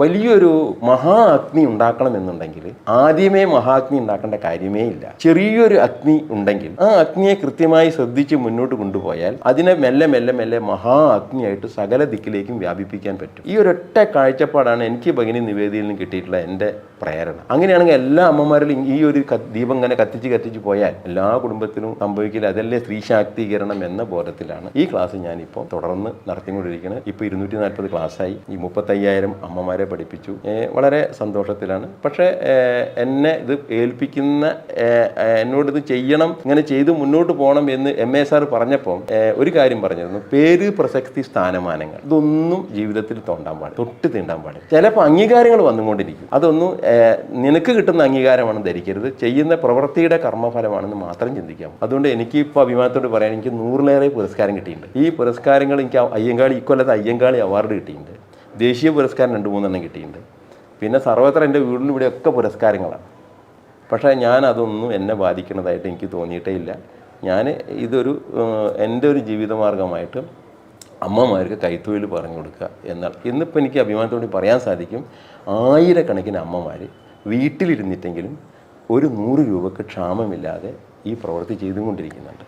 വലിയൊരു മഹാ അഗ്നി ഉണ്ടാക്കണമെന്നുണ്ടെങ്കിൽ ആദ്യമേ മഹാഗ്നി ഉണ്ടാക്കേണ്ട കാര്യമേ ഇല്ല. ചെറിയൊരു അഗ്നി ഉണ്ടെങ്കിൽ ആ അഗ്നിയെ കൃത്യമായി ശ്രദ്ധിച്ച് മുന്നോട്ട് കൊണ്ടുപോയാൽ അതിനെ മെല്ലെ മെല്ലെ മെല്ലെ മഹാ അഗ്നിയായിട്ട് സകല ദിക്കിലേക്കും വ്യാപിപ്പിക്കാൻ പറ്റും. ഈ ഒരൊറ്റ കാഴ്ചപ്പാടാണ് എനിക്ക് ഭഗിനി നിവേദിയിൽ നിന്ന് കിട്ടിയിട്ടുള്ള എന്റെ പ്രേരണ. അങ്ങനെയാണെങ്കിൽ എല്ലാ അമ്മമാരിലും ഈ ഒരു ദീപം ഇങ്ങനെ കത്തിച്ച് കത്തിച്ച് പോയാൽ എല്ലാ കുടുംബത്തിലും സംഭവിക്കില്ല. അതല്ലേ സ്ത്രീ ശാക്തീകരണം എന്ന ബോധത്തിലാണ് ഈ ക്ലാസ് ഞാനിപ്പോൾ തുടർന്ന് നടത്തിക്കൊണ്ടിരിക്കുന്നത്. ഇപ്പോൾ ഇരുന്നൂറ്റി നാൽപ്പത് ക്ലാസ്സായി. ഈ മുപ്പത്തയ്യായിരം അമ്മമാരെ പഠിപ്പിച്ചു. ഏ, വളരെ സന്തോഷത്തിലാണ്. പക്ഷേ എന്നെ ഇത് ഏൽപ്പിക്കുന്ന എന്നോട് ഇത് ചെയ്യണം ഇങ്ങനെ ചെയ്ത് മുന്നോട്ട് പോകണം എന്ന് എം എ സാർ പറഞ്ഞപ്പോൾ ഒരു കാര്യം പറഞ്ഞിരുന്നു. പേര് പ്രസക്തി സ്ഥാനമാനങ്ങൾ. ഇതൊന്നും ജീവിതത്തിൽ തോണ്ടാൻ പാടില്ല. തൊട്ട് തീണ്ടാൻ പാടില്ല. ചിലപ്പോൾ അംഗീകാരങ്ങൾ വന്നുകൊണ്ടിരിക്കും. അതൊന്നും നിനക്ക് കിട്ടുന്ന അംഗീകാരമാണ് ധരിക്കരുത്. ചെയ്യുന്ന പ്രവൃത്തിയുടെ കർമ്മഫലമാണെന്ന് മാത്രം ചിന്തിക്കാം. അതുകൊണ്ട് എനിക്ക് ഇപ്പോൾ അഭിമാനത്തോട് പറയാൻ എനിക്ക് നൂറിലേറെ പുരസ്കാരം കിട്ടിയിട്ടുണ്ട്. ഈ പുരസ്കാരങ്ങൾ എനിക്ക് അയ്യങ്കാളി ഇക്കൊല്ലത്തെ അയ്യങ്കാളി അവാർഡ് കിട്ടിയിട്ടുണ്ട്. ദേശീയ പുരസ്കാരം രണ്ട് മൂന്നെണ്ണം കിട്ടിയിട്ടുണ്ട്. പിന്നെ സർവത്ര എന്റെ വീടിനും ഇവിടെയൊക്കെ പുരസ്കാരങ്ങളാണ്. പക്ഷേ ഞാൻ അതൊന്നും എന്നെ ബാധിക്കുന്നതായിട്ട് എനിക്ക് തോന്നിയിട്ടേ ഇല്ല. ഞാൻ ഇതൊരു എന്റെ ഒരു ജീവിതമാർഗമായിട്ട് അമ്മമാർക്ക് കൈത്തൊഴിൽ പറഞ്ഞു കൊടുക്കുക എന്നാൽ ഇന്നിപ്പോൾ എനിക്ക് അഭിമാനത്തോടെ പറയാൻ സാധിക്കും ആയിരക്കണക്കിന് അമ്മമാർ വീട്ടിലിരുന്നിട്ടെങ്കിലും ഒരു നൂറ് രൂപക്ക് ക്ഷാമമില്ലാതെ ഈ പ്രവൃത്തി ചെയ്തുകൊണ്ടിരിക്കുന്നുണ്ട്.